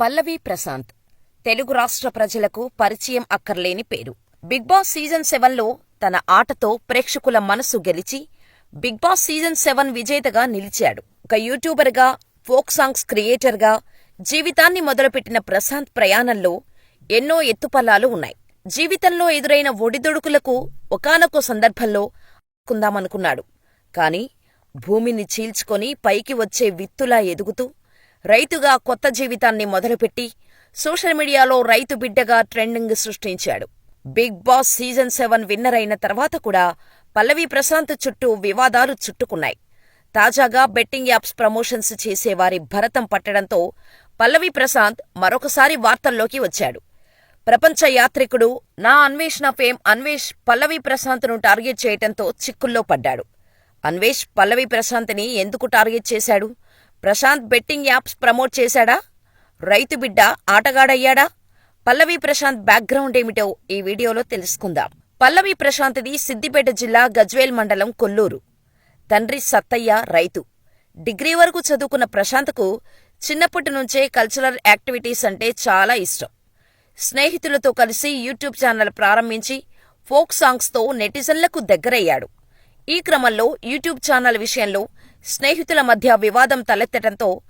పల్లవి ప్రశాంత్. తెలుగు రాష్ట్ర ప్రజలకు పరిచయం అక్కర్లేని పేరు. బిగ్ బాస్ సీజన్ సెవెన్లో తన ఆటతో ప్రేక్షకుల మనసు గెలిచి బిగ్ బాస్ సీజన్ సెవెన్ విజేతగా నిలిచాడు. ఒక యూట్యూబర్గా ఫోక్ సాంగ్స్ క్రియేటర్గా జీవితాన్ని మొదలుపెట్టిన ప్రశాంత్ ప్రయాణంలో ఎన్నో ఎత్తుపల్లాలు ఉన్నాయి. జీవితంలో ఎదురైన ఒడిదుడుకులకు ఒకానొక సందర్భంలో కుందామనుకున్నాడు కాని భూమిని చీల్చుకొని పైకి వచ్చే విత్తులా ఎదుగుతూ రైతుగా కొత్త జీవితాన్ని మొదలుపెట్టి సోషల్ మీడియాలో రైతు బిడ్డగా ట్రెండింగ్ సృష్టించాడు. Bigg Boss season seven winner అయిన తర్వాత కూడా పల్లవి ప్రశాంత్ చుట్టూ వివాదాలు చుట్టుకున్నాయి. తాజాగా బెట్టింగ్ యాప్స్ ప్రమోషన్స్ చేసేవారి భరతం పట్టడంతో పల్లవి ప్రశాంత్ మరొకసారి వార్తల్లోకి వచ్చాడు. ప్రపంచ యాత్రికుడు నా అన్వేషణ ఫేమ్ అన్వేష్ పల్లవి ప్రశాంత్ను టార్గెట్ చేయటంతో చిక్కుల్లో పడ్డాడు. అన్వేష్ పల్లవి ప్రశాంత్ని ఎందుకు టార్గెట్ చేశాడు? ప్రశాంత్ బెట్టింగ్ యాప్స్ ప్రమోట్ చేశాడా? రైతు బిడ్డ ఆటగాడయ్యాడా? పల్లవి ప్రశాంత్ బ్యాక్గ్రౌండ్ ఏమిటో ఈ వీడియోలో తెలుసుకుందాం. పల్లవి ప్రశాంత్ది సిద్దిపేట జిల్లా గజ్వేల్ మండలం కొల్లూరు. తండ్రి సత్తయ్య రైతు. డిగ్రీ వరకు చదువుకున్న ప్రశాంత్కు చిన్నప్పటి నుంచే కల్చరల్ యాక్టివిటీస్ అంటే చాలా ఇష్టం. స్నేహితులతో కలిసి యూట్యూబ్ ఛానల్ ప్రారంభించి ఫోక్ సాంగ్స్తో నెటిజన్లకు దగ్గరయ్యాడు. ఈ క్రమంలో యూట్యూబ్ ఛానల్ విషయంలో స్నేహితుల మధ్య వివాదం తలెత్తటంతో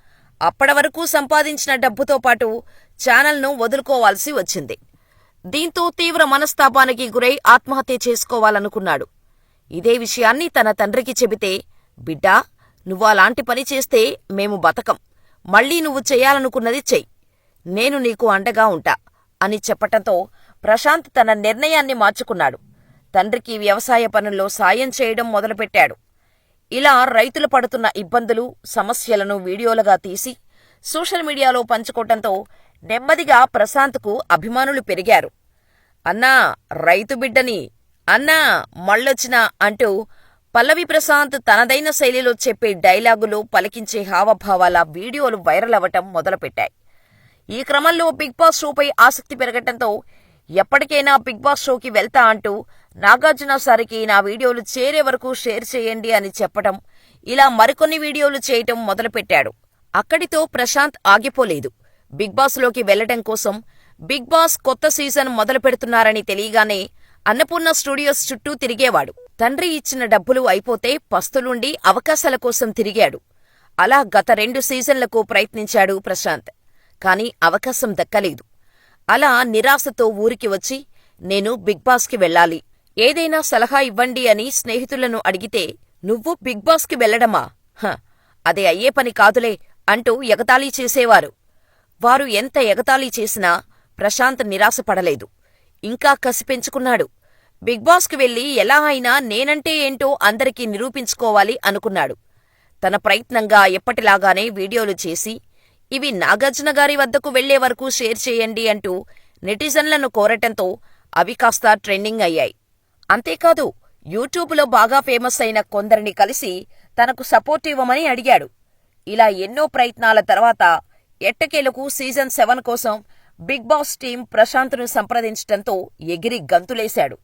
అప్పటి వరకు సంపాదించిన డబ్బుతో పాటు ఛానల్ను వదులుకోవాల్సి వచ్చింది. దీంతో తీవ్ర మనస్తాపానికి గురై ఆత్మహత్య చేసుకోవాలనుకున్నాడు. ఇదే విషయాన్ని తన తండ్రికి చెబితే బిడ్డా నువ్వాలాంటి పని చేస్తే మేము బతకం. మళ్ళీ నువ్వు చెయ్యాలనుకున్నది చెయ్యి. నేను నీకు అండగా ఉంటా అని చెప్పటంతో ప్రశాంత్ తన నిర్ణయాన్ని మార్చుకున్నాడు. తండ్రికి వ్యవసాయ పనుల్లో సాయం చేయడం మొదలుపెట్టాడు. ఇలా రైతులు పడుతున్న ఇబ్బందులు సమస్యలను వీడియోలుగా తీసి సోషల్ మీడియాలో పంచుకోవటంతో నెమ్మదిగా ప్రశాంత్కు అభిమానులు పెరిగారు. అన్నా రైతు బిడ్డని అన్నా మళ్ళొచ్చినా అంటూ పల్లవి ప్రశాంత్ తనదైన శైలిలో చెప్పే డైలాగులు పలికించే హావభావాల వీడియోలు వైరల్ అవ్వటం మొదలుపెట్టాయి. ఈ క్రమంలో బిగ్ బాస్ షోపై ఆసక్తి పెరగటంతో ఎప్పటికైనా బిగ్ బాస్ షోకి వెళ్తా అంటూ నాగార్జున సారికి నా వీడియోలు చేరే వరకు షేర్ చేయండి అని చెప్పటం ఇలా మరికొన్ని వీడియోలు చేయటం మొదలుపెట్టాడు. అక్కడితో ప్రశాంత్ ఆగిపోలేదు. బిగ్ బాస్లోకి వెళ్ళటం కోసం బిగ్ బాస్ కొత్త సీజన్ మొదలు పెడుతున్నారని తెలియగానే అన్నపూర్ణ స్టూడియోస్ చుట్టూ తిరిగేవాడు. తండ్రి ఇచ్చిన డబ్బులు అయిపోతే పస్తులుండి అవకాశాల కోసం తిరిగాడు. అలా గత రెండు సీజన్లకు ప్రయత్నించాడు ప్రశాంత్. కాని అవకాశం దక్కలేదు. అలా నిరాశతో ఊరికి వచ్చి నేను బిగ్ బాస్కి వెళ్ళాలి. ఏదైనా సలహా ఇవ్వండి అని స్నేహితులను అడిగితే నువ్వు బిగ్ బాస్కి వెళ్ళడమా హ అది అయ్యే పని కాదులే అంటూ ఎగతాళీ చేసేవారు. వారు ఎంత ఎగతాళీ చేసినా ప్రశాంత్ నిరాశపడలేదు. ఇంకా కసి పెంచుకున్నాడు. బిగ్ బాస్కి వెళ్ళి ఎలా అయినా నేనంటే ఏంటో అందరికీ నిరూపించుకోవాలి అనుకున్నాడు. తన ప్రయత్నంగా ఎప్పటిలాగానే వీడియోలు చేసి ఇవి నాగార్జున గారి వద్దకు వెళ్ళే వరకు షేర్ చేయండి అంటూ నెటిజన్లను కోరటంతో అవి కాస్త ట్రెండింగ్ అయ్యాయి. అంతేకాదు యూట్యూబ్లో బాగా ఫేమస్ అయిన కొందరిని కలిసి తనకు సపోర్ట్ ఇవ్వమని అడిగాడు. ఇలా ఎన్నో ప్రయత్నాల తర్వాత ఎట్టకేలకు సీజన్ సెవెన్ కోసం బిగ్ బాస్ టీం ప్రశాంత్ను సంప్రదించటంతో ఎగిరి గంతులేశాడు.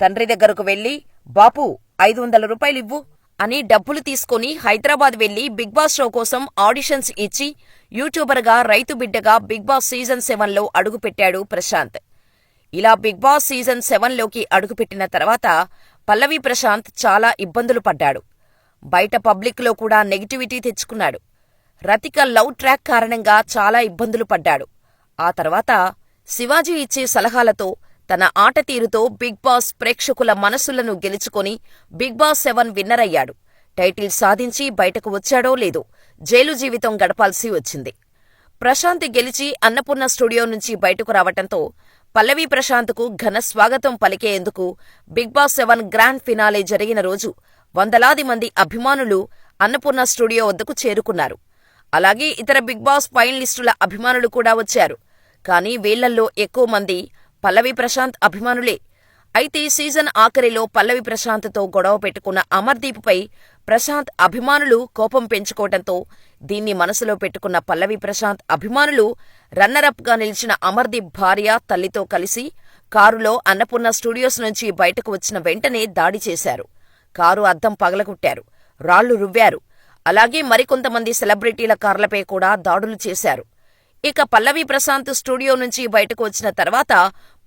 తండ్రి దగ్గరకు వెళ్ళి బాపు ఐదు వందల రూపాయలివ్వు అని డబ్బులు తీసుకుని హైదరాబాద్ వెళ్ళి బిగ్ బాస్ షో కోసం ఆడిషన్స్ ఇచ్చి యూట్యూబర్గా రైతు బిడ్డగా బిగ్ బాస్ సీజన్ సెవెన్లో అడుగుపెట్టాడు ప్రశాంత్. ఇలా బిగ్ బాస్ సీజన్ సెవెన్లోకి అడుగుపెట్టిన తర్వాత పల్లవి ప్రశాంత్ చాలా ఇబ్బందులు పడ్డాడు. బయట పబ్లిక్లో కూడా నెగిటివిటీ తెచ్చుకున్నాడు. రతిక లవ్ ట్రాక్ కారణంగా చాలా ఇబ్బందులు పడ్డాడు. ఆ తర్వాత శివాజీ ఇచ్చే సలహాలతో తన ఆట తీరుతో బిగ్ బాస్ ప్రేక్షకుల మనసులను గెలుచుకొని బిగ్ బాస్ సెవెన్ విన్నర్ అయ్యాడు టైటిల్ సాధించి బయటకు వచ్చాడో లేదో జైలు జీవితం గడపాల్సి వచ్చింది. ప్రశాంత్ గెలిచి అన్నపూర్ణ స్టూడియో నుంచి బయటకు రావటంతో పల్లవి ప్రశాంత్కు ఘన స్వాగతం పలికేందుకు Bigg Boss seven grand finale జరిగిన రోజు వందలాది మంది అభిమానులు అన్నపూర్ణ స్టూడియో వద్దకు చేరుకున్నారు. అలాగే ఇతర బిగ్ బాస్ ఫైనలిస్టుల అభిమానులు కూడా వచ్చారు. కానీ వీళ్ళల్లో ఎక్కువ మంది పల్లవి ప్రశాంత్ అభిమానులే అయితే సీజన్ ఆఖరిలో పల్లవి ప్రశాంత్తో గొడవ పెట్టుకున్న అమర్దీప్పై ప్రశాంత్ అభిమానులు కోపం పెంచుకోవడంతో దీన్ని మనసులో పెట్టుకున్న పల్లవి ప్రశాంత్ అభిమానులు రన్నరప్గా నిలిచిన అమర్దీప్ భార్య తల్లితో కలిసి కారులో అన్నపూర్ణ స్టూడియోస్ నుంచి బయటకు వచ్చిన వెంటనే దాడి చేశారు. కారు అద్దం పగలగొట్టారు. రాళ్ళు రువ్వారు. అలాగే మరికొంతమంది సెలబ్రిటీల కార్లపై కూడా దాడులు చేశారు. ఇక పల్లవి ప్రశాంత్ స్టూడియో నుంచి బయటకు వచ్చిన తర్వాత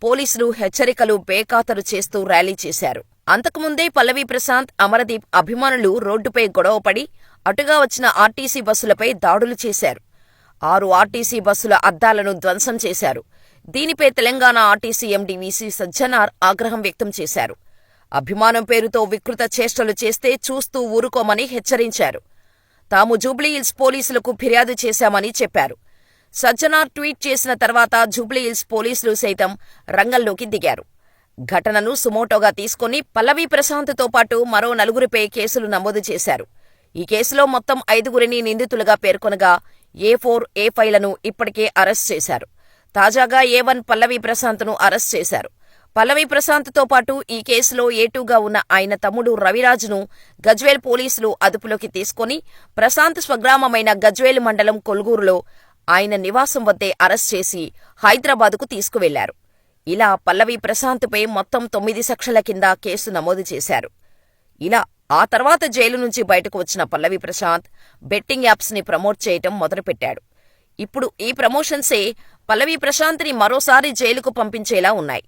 పోలీసులు హెచ్చరికలు బేఖాతరు చేస్తూ ర్యాలీ చేశారు. అంతకుముందే పల్లవి ప్రశాంత్ అమరదీప్ అభిమానులు రోడ్డుపై గొడవపడి అటుగా వచ్చిన ఆర్టీసీ బస్సులపై దాడులు చేశారు. ఆరు ఆర్టీసీ బస్సుల అద్దాలను ధ్వంసం చేశారు. దీనిపై Telangana RTC MD VC Sajjanar ఆగ్రహం వ్యక్తం చేశారు. అభిమానం పేరుతో వికృత చేష్టలు చేస్తే చూస్తూ ఊరుకోమని హెచ్చరించారు. తాము జూబ్లీహిల్స్ పోలీసులకు ఫిర్యాదు చేశామని చెప్పారు. సజ్జనార్ ట్వీట్ చేసిన తర్వాత జూబ్లీహిల్స్ పోలీసులు సైతం రంగంలోకి దిగారు. ఘటనను సుమోటోగా తీసుకుని పల్లవి ప్రశాంత్తో పాటు మరో నలుగురిపై కేసులు నమోదు చేశారు. ఈ కేసులో మొత్తం ఐదుగురిని నిందితులుగా పేర్కొనగా ఏ ఫోర్ ఏ ఫైవ్లను ఇప్పటికే అరెస్ట్ చేశారు. తాజాగా ఏ వన్ పల్లవి ప్రశాంత్ను అరెస్ట్ చేశారు. పల్లవి ప్రశాంత్తో పాటు ఈ కేసులో ఏటూగా ఉన్న ఆయన తమ్ముడు రవిరాజును గజ్వేల్ పోలీసులు అదుపులోకి తీసుకుని ప్రశాంత్ స్వగ్రామమైన గజ్వేల్ మండలం కొల్గూరులో ఆయన నివాసం వద్దే అరెస్ట్ చేసి హైదరాబాదుకు తీసుకువెళ్ళారు. ఇలా పల్లవి ప్రశాంత్పై మొత్తం తొమ్మిది సెక్షన్ల కింద కేసు నమోదు చేశారు. ఇలా ఆ తర్వాత జైలు నుంచి బయటకు వచ్చిన పల్లవి ప్రశాంత్ బెట్టింగ్ యాప్స్ని ప్రమోట్ చేయటం మొదలుపెట్టాడు. ఇప్పుడు ఈ ప్రమోషన్సే పల్లవి ప్రశాంత్ని మరోసారి జైలుకు పంపించేలా ఉన్నాయి.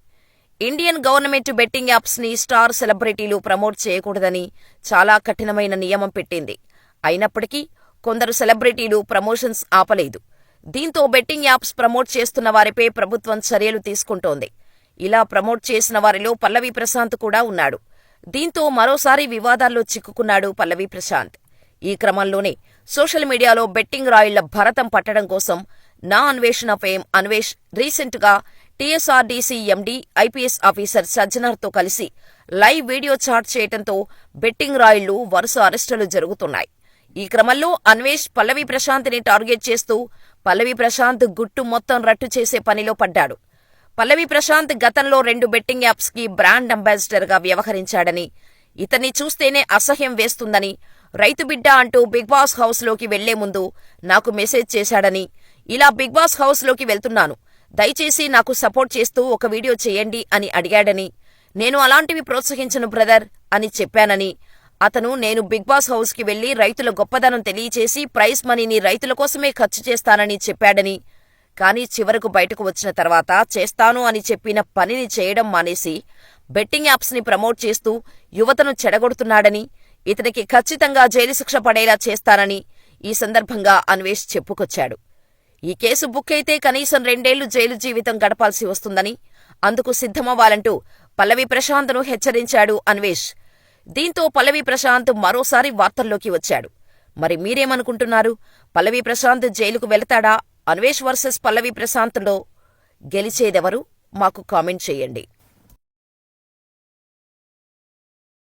ఇండియన్ గవర్నమెంట్ బెట్టింగ్ యాప్స్ని స్టార్ సెలబ్రిటీలు ప్రమోట్ చేయకూడదని చాలా కఠినమైన నియమం పెట్టింది. అయినప్పటికీ కొందరు సెలబ్రిటీలు ప్రమోషన్స్ ఆపలేదు. దీంతో బెట్టింగ్ యాప్స్ ప్రమోట్ చేస్తున్న వారిపై ప్రభుత్వం చర్యలు తీసుకుంటోంది. ఇలా ప్రమోట్ చేసిన వారిలో పల్లవి ప్రశాంత్ కూడా ఉన్నాడు. దీంతో మరోసారి వివాదాల్లో చిక్కుకున్నాడు పల్లవి ప్రశాంత్. ఈ క్రమంలోనే సోషల్ మీడియాలో బెట్టింగ్ రాయిళ్ళ భరతం పట్టడం కోసం నా అన్వేషణ ఫేమ్ అన్వేష్ రీసెంట్గా టీఎస్ఆర్డీసీ ఎండీ ఐపీఎస్ ఆఫీసర్ సజ్జనార్తో కలిసి లైవ్ వీడియో చాట్ చేయడంతో బెట్టింగ్ రాయిళ్ళు వరుస అరెస్టులు జరుగుతున్నాయి. ఈ క్రమంలో అన్వేష్ పల్లవి ప్రశాంత్ని టార్గెట్ చేస్తూ పల్లవి ప్రశాంత్ గుట్టు మొత్తం రట్టు చేసే పనిలో పడ్డాడు. పల్లవి ప్రశాంత్ గతంలో రెండు బెట్టింగ్ యాప్స్కి బ్రాండ్ అంబాసిడర్గా వ్యవహరించాడని ఇతన్ని చూస్తేనే అసహ్యం వేస్తుందని రైతు బిడ్డ అంటూ బిగ్ బాస్ హౌస్లోకి వెళ్ళే ముందు నాకు మెసేజ్ చేశాడని ఇలా బిగ్ బాస్ హౌస్లోకి వెళ్తున్నాను. దయచేసి నాకు సపోర్ట్ చేస్తూ ఒక వీడియో చేయండి అని అడిగాడని నేను అలాంటివి ప్రోత్సహించను బ్రదర్ అని చెప్పానని అతను నేను బిగ్ బాస్ హౌస్కి వెళ్ళి రైతుల గొప్పదనం తెలియచేసి ప్రైజ్ మనీని రైతుల కోసమే ఖర్చు చేస్తానని చెప్పాడని. కానీ చివరకు బయటకు వచ్చిన తర్వాత చేస్తాను అని చెప్పిన పనిని చేయడం మానేసి బెట్టింగ్ యాప్స్ని ప్రమోట్ చేస్తూ యువతను చెడగొడుతున్నాడని ఇతనికి ఖచ్చితంగా జైలు శిక్ష పడేలా చేస్తానని ఈ సందర్భంగా అన్వేష్ చెప్పుకొచ్చాడు. ఈ కేసు బుక్ అయితే కనీసం రెండేళ్ళు జైలు జీవితం గడపాల్సి వస్తుందని అందుకు సిద్ధమవ్వాలంటూ పల్లవి ప్రశాంత్ను హెచ్చరించాడు అన్వేష్. దీంతో పల్లవి ప్రశాంత్ మరోసారి వార్తల్లోకి వచ్చాడు. మరి మీరేమనుకుంటున్నారు? పల్లవి ప్రశాంత్ జైలుకు వెళతాడా? అన్వేష్ వర్సెస్ పల్లవి ప్రశాంత్లో గెలిచేదెవరు? మాకు కామెంట్ చేయండి.